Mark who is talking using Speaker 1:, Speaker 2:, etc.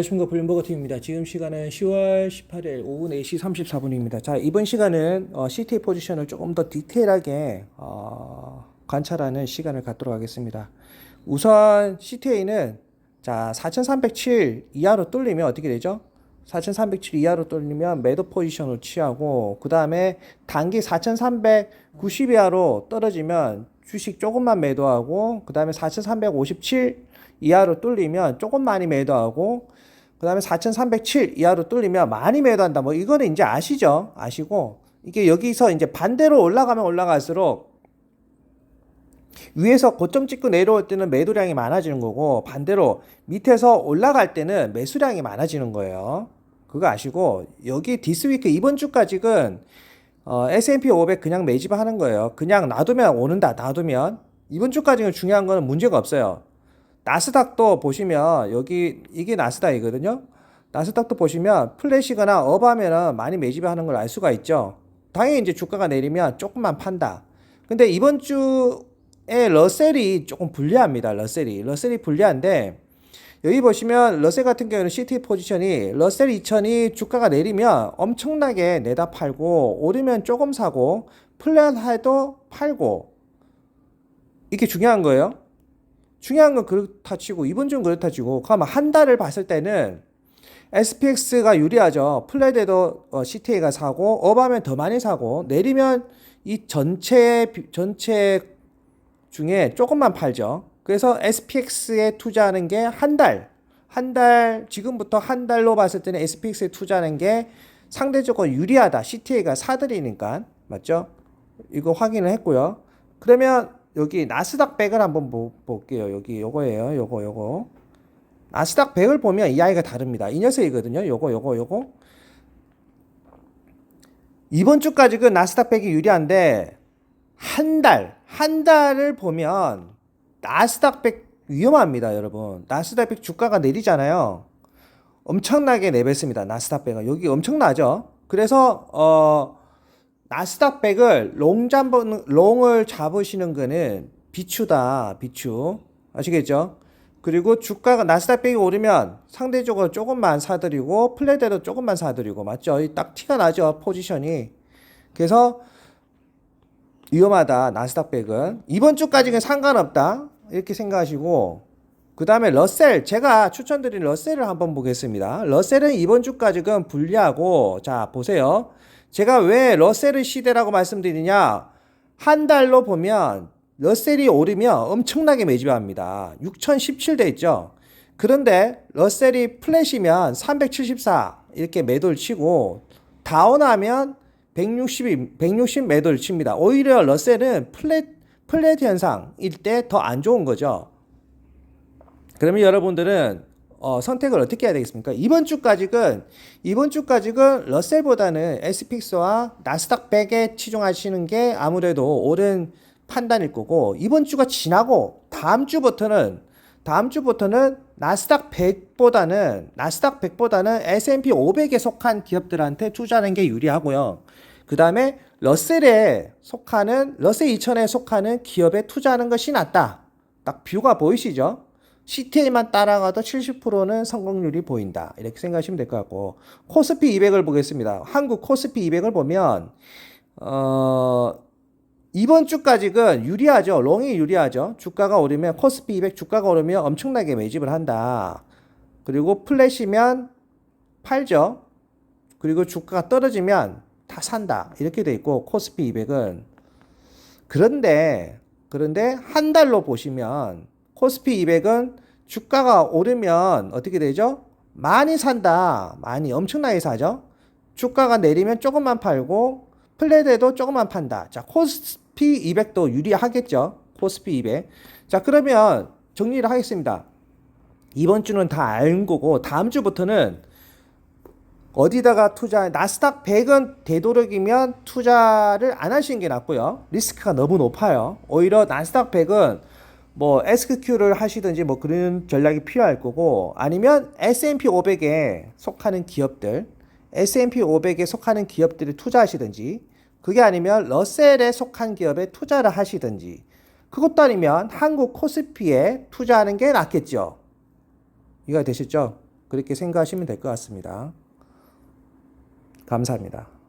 Speaker 1: 안녕하십니까 블룸버거 팀입니다. 지금 시간은 10월 18일 오후 4시 34분입니다. 자 이번 시간은 어, CTA 포지션을 조금 더 디테일하게 어, 관찰하는 시간을 갖도록 하겠습니다. 우선 CTA는 자 4307 이하로 뚫리면 어떻게 되죠? 4307 이하로 뚫리면 매도 포지션을 취하고 그 다음에 단기 4390 이하로 떨어지면 주식 조금만 매도하고 그 다음에 4357 이하로 뚫리면 조금 많이 매도하고 그 다음에 4307 이하로 뚫리면 많이 매도한다. 뭐 이거는 이제 아시죠? 아시고 이게 여기서 이제 반대로 올라가면 올라갈수록 위에서 고점 찍고 내려올 때는 매도량이 많아지는 거고 반대로 밑에서 올라갈 때는 매수량이 많아지는 거예요. 그거 아시고 여기 디스위크 이번 주까지는 어, S&P 500 그냥 매집하는 거예요. 그냥 놔두면 오는다. 놔두면 이번 주까지는 중요한 거는 문제가 없어요. 나스닥도 보시면 여기 이게 나스닥이거든요. 나스닥도 보시면 플래시거나 업하면은 많이 매집하는 걸 알 수가 있죠. 당연히 이제 주가가 내리면 조금만 판다. 근데 이번 주에 러셀이 조금 불리합니다. 러셀이 러셀이 불리한데 여기 보시면 러셀 같은 경우는 CT 포지션이 러셀 2000이 주가가 내리면 엄청나게 내다 팔고 오르면 조금 사고 플랫해도 팔고 이게 중요한 거예요. 중요한 건 그렇다 치고 이번 주는 그렇다 치고 그러면 한 달을 봤을 때는 SPX가 유리하죠. 플랫에도 어, CTA가 사고 업하면 더 많이 사고 내리면 이 전체 비- 전체 중에 조금만 팔죠. 그래서 SPX에 투자하는 게 한 달, 한 달, 지금부터 한 달로 봤을 때는 SPX에 투자하는 게 상대적으로 유리하다. CTA가 사들이니까. 맞죠? 이거 확인을 했고요. 그러면 여기 나스닥 100을 한번 보, 볼게요. 여기 요거예요. 요거, 요거. 나스닥 100을 보면 이 아이가 다릅니다. 이 녀석이거든요. 요거, 요거, 요거. 이번 주까지 그 나스닥 100이 유리한데 한 달, 한 달을 보면 나스닥 100 위험합니다, 여러분. 나스닥 100 주가가 내리잖아요. 엄청나게 내뱉습니다. 나스닥 100은 여기 엄청나죠. 그래서 어 나스닥 100을 롱 잡은 롱을 잡으시는 거는 비추다, 비추. 아시겠죠? 그리고 주가가 나스닥 100이 오르면 상대적으로 조금만 사들이고 플랫에도 조금만 사들이고 맞죠? 이딱 티가 나죠, 포지션이. 그래서 위험하다 나스닥 100은 이번 주까지는 상관없다 이렇게 생각하시고 그 다음에 러셀 제가 추천드린 러셀을 한번 보겠습니다 러셀은 이번 주까지는 불리하고 자 보세요 제가 왜 러셀의 시대라고 말씀드리냐 한 달로 보면 러셀이 오르면 엄청나게 매집합니다 6017돼 있죠 그런데 러셀이 플랫이면 374 이렇게 매도를 치고 다운하면 160, 160 매도를 칩니다. 오히려 러셀은 플랫, 플랫 현상일 때 더 안 좋은 거죠. 그러면 여러분들은 어, 선택을 어떻게 해야 되겠습니까? 이번 주까지는 이번 주까지는 러셀보다는 SPX와 나스닥 100에 치중하시는 게 아무래도 옳은 판단일 거고 이번 주가 지나고 다음 주부터는 다음 주부터는 나스닥 100보다는 나스닥 100보다는 S&P 500에 속한 기업들한테 투자하는 게 유리하고요. 그 다음에 러셀에 속하는 러셀 2000에 속하는 기업에 투자하는 것이 낫다. 딱 뷰가 보이시죠? CTA만 따라가도 70%는 성공률이 보인다. 이렇게 생각하시면 될 것 같고 코스피 200을 보겠습니다. 한국 코스피 200을 보면 어 이번 주까지는 유리하죠. 롱이 유리하죠. 주가가 오르면 코스피 200 주가가 오르면 엄청나게 매집을 한다. 그리고 플랫이면 팔죠. 그리고 주가가 떨어지면 다 산다. 이렇게 돼 있고 코스피 200은 그런데 그런데 한 달로 보시면 코스피 200은 주가가 오르면 어떻게 되죠? 많이 산다. 많이 엄청나게 사죠. 주가가 내리면 조금만 팔고 플랫에도 조금만 판다. 자, 코스피 200도 유리하겠죠. 코스피 200. 자, 그러면 정리를 하겠습니다. 이번 주는 다 알 거고 다음 주부터는 어디다가 투자 나스닥 100은 되도록이면 투자를 안 하시는 게 낫고요. 리스크가 너무 높아요. 오히려 나스닥 100은 뭐 SQ를 하시든지 뭐 그런 전략이 필요할 거고 아니면 S&P 500에 속하는 기업들 S&P 500에 속하는 기업들을 투자하시든지 그게 아니면 러셀에 속한 기업에 투자를 하시든지 그것도 아니면 한국 코스피에 투자하는 게 낫겠죠. 이해가 되셨죠? 그렇게 생각하시면 될 것 같습니다. 감사합니다.